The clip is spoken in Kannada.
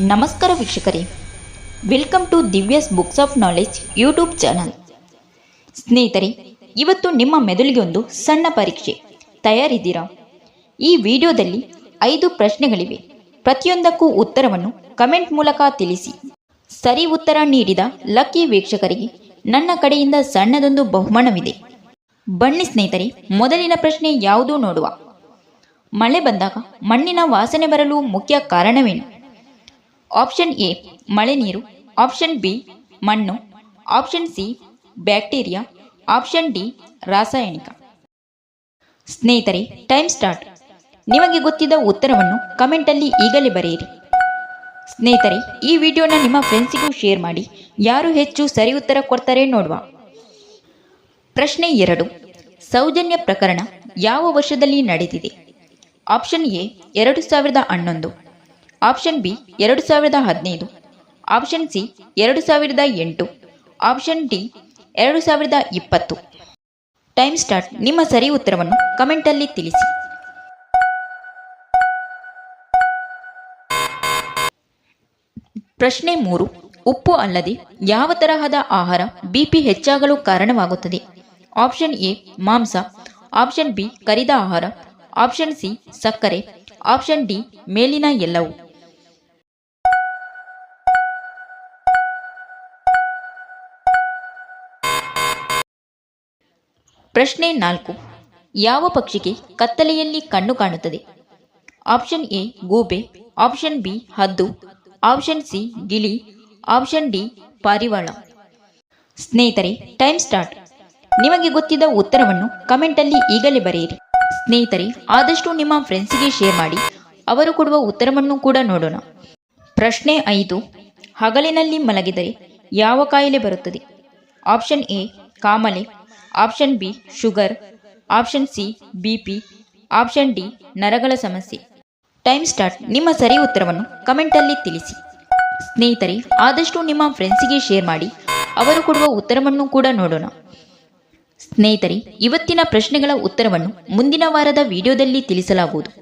ನಮಸ್ಕಾರ ವೀಕ್ಷಕರೇ. Welcome to Divya's books of knowledge YouTube channel ಸ್ನೇಹಿತರೆ, ಇವತ್ತು ನಿಮ್ಮ ಮೆದುಳಿಗೆ ಒಂದು ಸಣ್ಣ ಪರೀಕ್ಷೆ. ತಯಾರಿದ್ದೀರಾ? ಈ ವಿಡಿಯೋದಲ್ಲಿ ಐದು ಪ್ರಶ್ನೆಗಳಿವೆ. ಪ್ರತಿಯೊಂದಕ್ಕೂ ಉತ್ತರವನ್ನು ಕಮೆಂಟ್ ಮೂಲಕ ತಿಳಿಸಿ. ಸರಿ ಉತ್ತರ ನೀಡಿದ ಲಕ್ಕಿ ವೀಕ್ಷಕರಿಗೆ ನನ್ನ ಕಡೆಯಿಂದ ಸಣ್ಣದೊಂದು ಬಹುಮಾನವಿದೆ. ಬನ್ನಿ ಸ್ನೇಹಿತರೆ, ಮೊದಲಿನ ಪ್ರಶ್ನೆ ಯಾವುದು ನೋಡುವ? ಮಳೆ ಬಂದಾಗ ಮಣ್ಣಿನ ವಾಸನೆ ಬರಲು ಮುಖ್ಯ ಕಾರಣವೇನು? ಆಪ್ಷನ್ ಎ ಮಳೆ ನೀರು. ಆಪ್ಷನ್ ಬಿ ಮಣ್ಣು. Option C bacteria option D ರಾಸಾಯನಿಕ. ಸ್ನೇಹಿತರೆ ಟೈಮ್ ಸ್ಟಾರ್ಟ್ ನಿಮಗೆ ಗೊತ್ತಿದ್ದ ಉತ್ತರವನ್ನು ಕಮೆಂಟಲ್ಲಿ ಈಗಲೇ ಬರೆಯಿರಿ. ಸ್ನೇಹಿತರೆ, ಈ ವಿಡಿಯೋನ ನಿಮ್ಮ ಫ್ರೆಂಡ್ಸಿಗೂ ಶೇರ್ ಮಾಡಿ. ಯಾರು ಹೆಚ್ಚು ಸರಿ ಉತ್ತರ ಕೊಡ್ತಾರೆ ನೋಡುವ. ಪ್ರಶ್ನೆ ಎರಡು, ಸೌಜನ್ಯ ಪ್ರಕರಣ ಯಾವ ವರ್ಷದಲ್ಲಿ ನಡೆದಿದೆ? ಆಪ್ಷನ್ ಎ ಎರಡು ಸಾವಿರದ ಹನ್ನೊಂದು. ಆಪ್ಷನ್ ಬಿ ಎರಡು ಸಾವಿರದ ಹದಿನೈದು, ಆಪ್ಷನ್ ಸಿ ಎರಡು ಸಾವಿರದ ಎಂಟು, ಆಪ್ಷನ್ ಡಿ ಎರಡು ಸಾವಿರದ ಇಪ್ಪತ್ತು. Time start. ನಿಮ್ಮ ಸರಿ ಉತ್ತರವನ್ನು ಕಮೆಂಟಲ್ಲಿ ತಿಳಿಸಿ. ಪ್ರಶ್ನೆ ಮೂರು. ಉಪ್ಪು ಅಲ್ಲದೆ ಯಾವ ತರಹದ ಆಹಾರ ಬಿಪಿ ಹೆಚ್ಚಾಗಲು ಕಾರಣವಾಗುತ್ತದೆ? ಆಪ್ಷನ್ ಎ ಮಾಂಸ, ಆಪ್ಷನ್ ಬಿ ಕರಿದ ಆಹಾರ, ಆಪ್ಷನ್ ಸಿ ಸಕ್ಕರೆ, ಆಪ್ಷನ್ ಡಿ ಮೇಲಿನ ಎಲ್ಲವೂ. ಪ್ರಶ್ನೆ ನಾಲ್ಕು. ಯಾವ ಪಕ್ಷಿಗೆ ಕತ್ತಲೆಯಲ್ಲಿ ಕಣ್ಣು ಕಾಣುತ್ತದೆ? ಆಪ್ಷನ್ ಎ, ಗೂಬೆ. ಆಪ್ಷನ್ ಬಿ, ಹದ್ದು. ಆಪ್ಷನ್ ಸಿ, ಗಿಳಿ. ಆಪ್ಷನ್ ಡಿ, ಪಾರಿವಾಳ. ಸ್ನೇಹಿತರೆ, ಟೈಮ್ ಸ್ಟಾರ್ಟ್. ನಿಮಗೆ ಗೊತ್ತಿದ್ದ ಉತ್ತರವನ್ನು ಕಮೆಂಟಲ್ಲಿ ಈಗಲೇ ಬರೆಯಿರಿ. ಸ್ನೇಹಿತರೆ, ಆದಷ್ಟು ನಿಮ್ಮ ಫ್ರೆಂಡ್ಸ್ಗೆ ಶೇರ್ ಮಾಡಿ. ಅವರು ಕೊಡುವ ಉತ್ತರವನ್ನು ಕೂಡ ನೋಡೋಣ. ಪ್ರಶ್ನೆ ಐದು. ಹಗಲಿನಲ್ಲಿ ಮಲಗಿದರೆ ಯಾವ ಕಾಯಿಲೆ ಬರುತ್ತದೆ? Option A, ಕಾಮಲೆ. Option B sugar option C B P option D ನರಗಳ ಸಮಸ್ಯೆ. ಟೈಮ್ ಸ್ಟಾರ್ಟ್ ನಿಮ್ಮ ಸರಿ ಉತ್ತರವನ್ನು ಕಮೆಂಟಲ್ಲಿ ತಿಳಿಸಿ. ಸ್ನೇಹಿತರೆ, ಆದಷ್ಟು ನಿಮ್ಮ ಫ್ರೆಂಡ್ಸಿಗೆ ಶೇರ್ ಮಾಡಿ. ಅವರು ಕೊಡುವ ಉತ್ತರವನ್ನು ಕೂಡ ನೋಡೋಣ. ಸ್ನೇಹಿತರೆ, ಇವತ್ತಿನ ಪ್ರಶ್ನೆಗಳ ಉತ್ತರವನ್ನು ಮುಂದಿನ ವಾರದ ವಿಡಿಯೋದಲ್ಲಿ ತಿಳಿಸಲಾಗುವುದು.